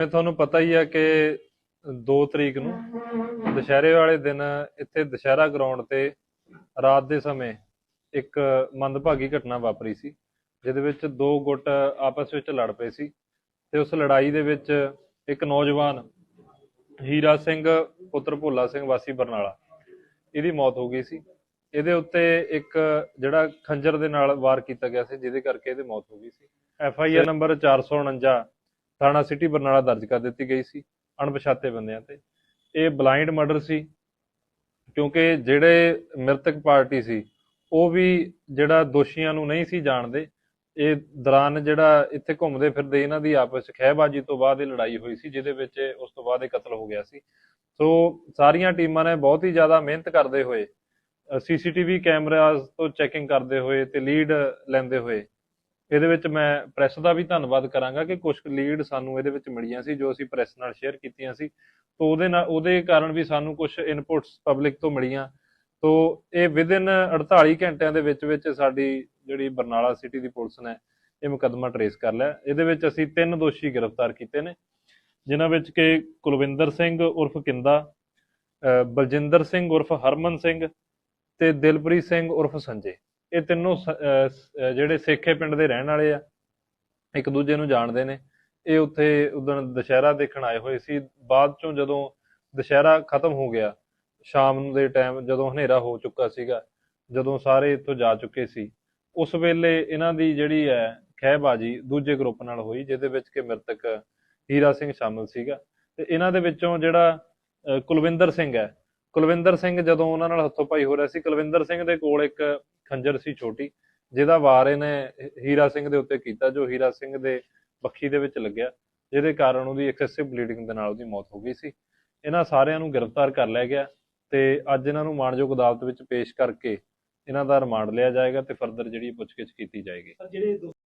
ਜਿਵੇਂ ਤੁਹਾਨੂੰ ਪਤਾ ਹੀ ਹੈ ਕਿ 2 ਤਰੀਕ ਨੂੰ ਦੁਸ਼ਹਿਰੇ ਵਾਲੇ ਦਿਨ ਇੱਥੇ ਦੁਸ਼ਹਿਰਾ ਗਰਾਊਂਡ ਤੇ ਰਾਤ ਦੇ ਸਮੇਂ ਇੱਕ ਮੰਦਭਾਗੀ ਘਟਨਾ ਵਾਪਰੀ ਸੀ ਜਿਹਦੇ ਵਿੱਚ ਦੋ ਗੁੱਟ ਆਪਸ ਵਿੱਚ ਲੜ ਪਏ ਸੀ ਤੇ ਉਸ ਲੜਾਈ ਦੇ ਵਿੱਚ ਇੱਕ ਨੌਜਵਾਨ ਹੀਰਾ ਸਿੰਘ ਪੁੱਤਰ ਭੋਲਾ ਸਿੰਘ ਵਾਸੀ ਬਰਨਾਲਾ ਇਹਦੀ ਮੌਤ ਹੋ ਗਈ ਸੀ। ਇਹਦੇ ਉੱਤੇ ਇੱਕ ਜਿਹੜਾ ਖੰਜਰ ਦੇ ਨਾਲ ਵਾਰ ਕੀਤਾ ਗਿਆ ਸੀ ਜਿਹਦੇ ਕਰਕੇ ਇਹਦੀ ਮੌਤ ਹੋ ਗਈ ਸੀ। ਐਫ ਆਈ ਆਰ ਨੰਬਰ 449 ਥਾਣਾ ਸਿਟੀ ਬਰਨਾਲਾ ਦਰਜ ਕਰ ਦਿੱਤੀ ਗਈ ਸੀ ਅਣਪਛਾਤੇ ਬੰਦਿਆਂ ਤੇ। ਇਹ ਬਲਾਈਂਡ ਮਰਡਰ ਸੀ, ਕਿਉਂਕਿ ਜਿਹੜੇ ਮ੍ਰਿਤਕ ਪਾਰਟੀ ਸੀ, ਉਹ ਵੀ ਜਿਹੜਾ ਦੋਸ਼ੀਆਂ ਨੂੰ ਨਹੀਂ ਸੀ ਜਾਣਦੇ, ਇਹ ਦੌਰਾਨ ਜਿਹੜਾ ਇੱਥੇ ਘੁੰਮਦੇ ਫਿਰਦੇ ਇਹਨਾਂ ਦੀ ਆਪਸ ਵਿੱਚ ਖਹਿਬਾਜ਼ੀ ਤੋਂ ਬਾਅਦ ਇਹ ਲੜਾਈ ਹੋਈ ਸੀ, ਜਿਹਦੇ ਵਿੱਚ ਉਸ ਤੋਂ ਬਾਅਦ ਇਹ ਕਤਲ ਹੋ ਗਿਆ ਸੀ। ਸੋ ਸਾਰੀਆਂ ਟੀਮਾਂ ਨੇ ਬਹੁਤ ਹੀ ਜ਼ਿਆਦਾ ਮਿਹਨਤ ਕਰਦੇ ਹੋਏ ਸੀਸੀਟੀਵੀ ਕੈਮਰਾਜ਼ ਤੋਂ ਚੈਕਿੰਗ ਕਰਦੇ ਹੋਏ ਤੇ ਲੀਡ ਲੈਂਦੇ ਹੋਏ ਇਹਦੇ ਵਿੱਚ ਮੈਂ ਪ੍ਰੈਸ ਦਾ ਵੀ ਧੰਨਵਾਦ ਕਰਾਂਗਾ ਕਿ ਕੁਝ ਲੀਡ ਸਾਨੂੰ ਇਹਦੇ ਵਿੱਚ ਮਿਲੀਆਂ ਸੀ ਜੋ ਅਸੀਂ ਪ੍ਰੈਸ ਨਾਲ ਸ਼ੇਅਰ ਕੀਤੀਆਂ ਸੀ। ਤੋਂ ਉਹਦੇ ਨਾਲ, ਉਹਦੇ ਕਾਰਨ ਵੀ ਸਾਨੂੰ ਕੁਝ ਇਨਪੁਟਸ ਪਬਲਿਕ ਤੋਂ ਮਿਲੀਆਂ। ਤੋਂ ਇਹ ਵਿਦਿਨ 48 ਘੰਟਿਆਂ ਦੇ ਵਿੱਚ ਵਿੱਚ ਸਾਡੀ ਜਿਹੜੀ ਬਰਨਾਲਾ ਸਿਟੀ ਦੀ ਪੁਲਿਸ ਨੇ ਇਹ ਮੁਕੱਦਮਾ ਟਰੇਸ ਕਰ ਲਿਆ। ਇਹਦੇ ਵਿੱਚ ਅਸੀਂ ਤਿੰਨ ਦੋਸ਼ੀ ਗ੍ਰਿਫਤਾਰ ਕੀਤੇ ਨੇ, ਜਿਨ੍ਹਾਂ ਵਿੱਚ ਕਿ ਕੁਲਵਿੰਦਰ ਸਿੰਘ ਉਰਫ ਕਿੰਦਾ ਬਲਜਿੰਦਰ ਸਿੰਘ ਉਰਫ ਹਰਮਨ ਸਿੰਘ ਤੇ ਦਿਲਪ੍ਰੀਤ ਸਿੰਘ ਉਰਫ ਸੰਜੇ। ਇਹ ਤਿੰਨੋਂ ਸ- ਜਿਹੜੇ ਸੇਖੇ ਪਿੰਡ ਦੇ ਰਹਿਣ ਵਾਲੇ ਆ, ਇੱਕ ਦੂਜੇ ਨੂੰ ਜਾਣਦੇ ਨੇ। ਇਹ ਉੱਥੇ ਉਦੋਂ ਦੁਸ਼ਹਿਰਾ ਦੇਖਣ ਆਏ ਹੋਏ ਸੀ। ਬਾਅਦ ਚੋਂ ਜਦੋਂ ਦੁਸ਼ਹਿਰਾ ਖਤਮ ਹੋ ਗਿਆ, ਸ਼ਾਮ ਨੂੰ ਦੇ ਟਾਈਮ ਜਦੋਂ ਹਨੇਰਾ ਹੋ ਚੁੱਕਾ ਸੀਗਾ, ਜਦੋਂ ਸਾਰੇ ਇੱਥੋਂ ਜਾ ਚੁੱਕੇ ਸੀ, ਉਸ ਵੇਲੇ ਇਹਨਾਂ ਦੀ ਜਿਹੜੀ ਹੈ ਖਹਿਬਾਜੀ ਦੂਜੇ ਗਰੁੱਪ ਨਾਲ ਹੋਈ, ਜਿਹਦੇ ਵਿੱਚ ਕਿ ਮ੍ਰਿਤਕ ਹੀਰਾ ਸਿੰਘ ਸ਼ਾਮਲ ਸੀਗਾ। ਤੇ ਇਹਨਾਂ ਦੇ ਵਿੱਚੋਂ ਜਿਹੜਾ, ਅਹ, ਕੁਲਵਿੰਦਰ ਸਿੰਘ ਹੈ, ਕੁਲਵਿੰਦਰ ਸਿੰਘ ਜਦੋਂ ਉਹਨਾਂ ਨਾਲ ਹੱਥੋਂ ਪਾਈ ਹੋ ਰਿਹਾ ਸੀ, ਕੁਲਵਿੰਦਰ ਸਿੰਘ ਦੇ ਕੋਲ ਇੱਕ ਖੰਜਰ ਸੀ ਛੋਟੀ, ਜਿਹਦਾ ਵਾਰ ਇਹਨੇ ਹੀਰਾ ਸਿੰਘ ਦੇ ਉੱਤੇ ਕੀਤਾ, ਜੋ ਹੀਰਾ ਸਿੰਘ ਦੇ ਬੱਖੀ ਦੇ ਵਿੱਚ ਲੱਗਿਆ, ਜਿਹਦੇ ਕਾਰਨ ਉਹਦੀ ਐਕਸੈਸਿਵ ਬਲੀਡਿੰਗ ਦੇ ਨਾਲ ਉਹਦੀ ਮੌਤ ਹੋ ਗਈ ਸੀ। ਇਹਨਾਂ ਸਾਰਿਆਂ ਨੂੰ ਗ੍ਰਿਫਤਾਰ ਕਰ ਲਿਆ ਗਿਆ ਤੇ ਅੱਜ ਇਹਨਾਂ ਨੂੰ ਮਾਣਯੋਗ ਅਦਾਲਤ ਵਿੱਚ ਪੇਸ਼ ਕਰਕੇ ਇਹਨਾਂ ਦਾ ਰਿਮਾਂਡ ਲਿਆ ਜਾਏਗਾ ਤੇ ਫਰਦਰ ਜਿਹੜੀ ਪੁੱਛਗਿੱਛ ਕੀਤੀ ਜਾਏਗੀ।